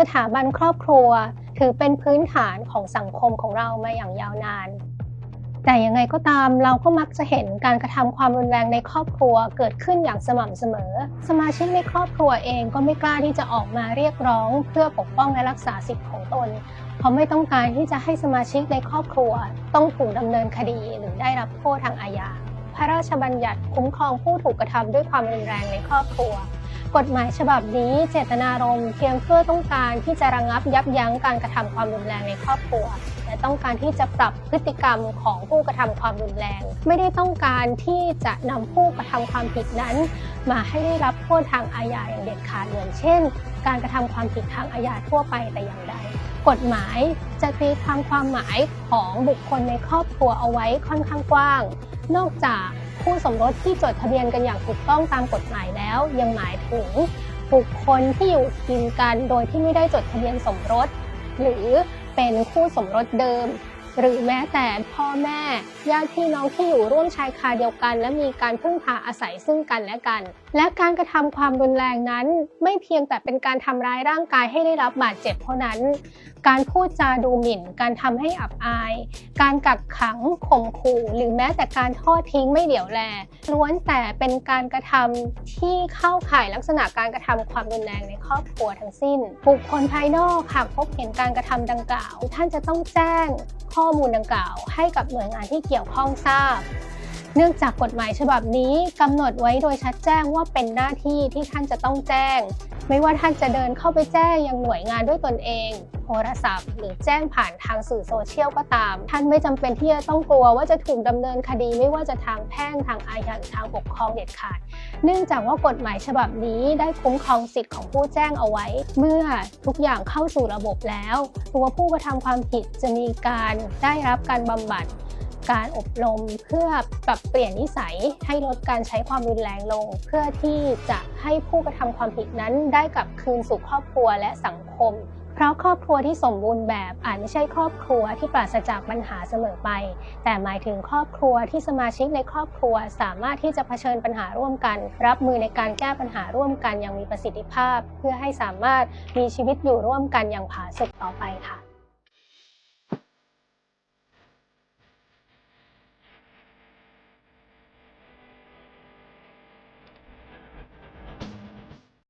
สถาบันครอบครัวถือเป็นพื้นฐานของสังคมของเรามาอย่างยาวนาน แต่ยังไงก็ตามเราก็มักจะเห็นการกระทำความรุนแรงในครอบครัวเกิดขึ้นอย่างสม่ำเสมอ สมาชิกในครอบครัวเองก็ไม่กล้าที่จะออกมาเรียกร้อง เพื่อปกป้องและรักษาสิทธิ์ของตน เพราะไม่ต้องการที่จะให้สมาชิกในครอบครัว ต้องถูกดำเนินคดีหรือได้รับโทษทางอาญาพระราชบัญญัติคุ้มครองผู้ถูกกระทำด้วยความรุนแรงในครอบครัว กฎหมายฉบับนี้เจตนารมณ์เพียงเพื่อต้องการที่จะระงับยับยั้งการกระทำความรุนแรงในครอบครัว และต้องการที่จะปรับพฤติกรรมของผู้กระทำความรุนแรง ไม่ได้ต้องการที่จะนำผู้กระทำความผิดนั้น มาให้ได้รับโทษทางอาญาอย่างเด็ดขาดเหมือนเช่น การกระทำความผิดทางอาญาทั่วไปแต่อย่างใดกฎหมายจะตีความความหมายของบุคคลในครอบครัวเอาไว้ค่อนข้างกว้าง นอกจาก คู่สมรสที่จดทะเบียนกันอย่างถูกต้องตามกฎหมายแล้ว ยังหมายถึงบุคคลที่อยู่กินกันโดยที่ไม่ได้จดทะเบียนสมรส หรือเป็นคู่สมรสเดิม หรือแม้แต่พ่อแม่ญาติพี่น้องที่อยู่ร่วมชายคาเดียวกัน และมีการพึ่งพาอาศัยซึ่งกันและกัน และการกระทำความรุนแรงนั้น ไม่เพียงแต่เป็นการทำร้ายร่างกายให้ได้รับบาดเจ็บเท่านั้น การพูดจาดูหมิ่น การทำให้อับอาย การกักขังข่มขู่หรือแม้แต่การทอดทิ้งไม่เหลียวแลล้วนแต่เป็นการกระทำที่เข้าข่ายลักษณะการกระทำความรุนแรงในครอบครัวทั้งสิ้น บุคคลภายนอกหากพบเห็นการกระทำดังกล่าว ท่านจะต้องแจ้งข้อมูลดังกล่าว ให้กับหน่วยงานที่เกี่ยวข้องทราบ เนื่องจากกฎหมายฉบับนี้กำหนดไว้โดยชัดแจ้งว่าเป็นหน้าที่ที่ท่านจะต้องแจ้ง ไม่ว่าท่านจะเดินเข้าไปแจ้งยังหน่วยงานด้วยตนเอง โทรศัพท์ หรือแจ้งผ่านทางสื่อโซเชียลก็ตาม ท่านไม่จำเป็นที่จะต้องกลัวว่าจะถูกดำเนินคดีไม่ว่าจะทางแพ่งทางอาญาหรือทางปกครองเด็ดขาด เนื่องจากว่ากฎหมายฉบับนี้ได้คุ้มครองสิทธิ์ของผู้แจ้งเอาไว้ เมื่อทุกอย่างเข้าสู่ระบบแล้ว ตัวผู้กระทำความผิดจะมีการได้รับการบำบัด การอบรมเพื่อปรับเปลี่ยนนิสัยให้ลดการใช้ความรุนแรงลง เพื่อที่จะให้ผู้กระทำความผิดนั้นได้กลับคืนสู่ครอบครัวและสังคม เพราะครอบครัวที่สมบูรณ์แบบอาจไม่ใช่ครอบครัวที่ปราศจากปัญหาเสมอไป แต่หมายถึงครอบครัวที่สมาชิกในครอบครัว สามารถที่จะเผชิญปัญหาร่วมกัน รับมือในการแก้ปัญหาร่วมกันอย่างมีประสิทธิภาพ เพื่อให้สามารถมีชีวิตอยู่ร่วมกันอย่างผาสุกต่อไปค่ะ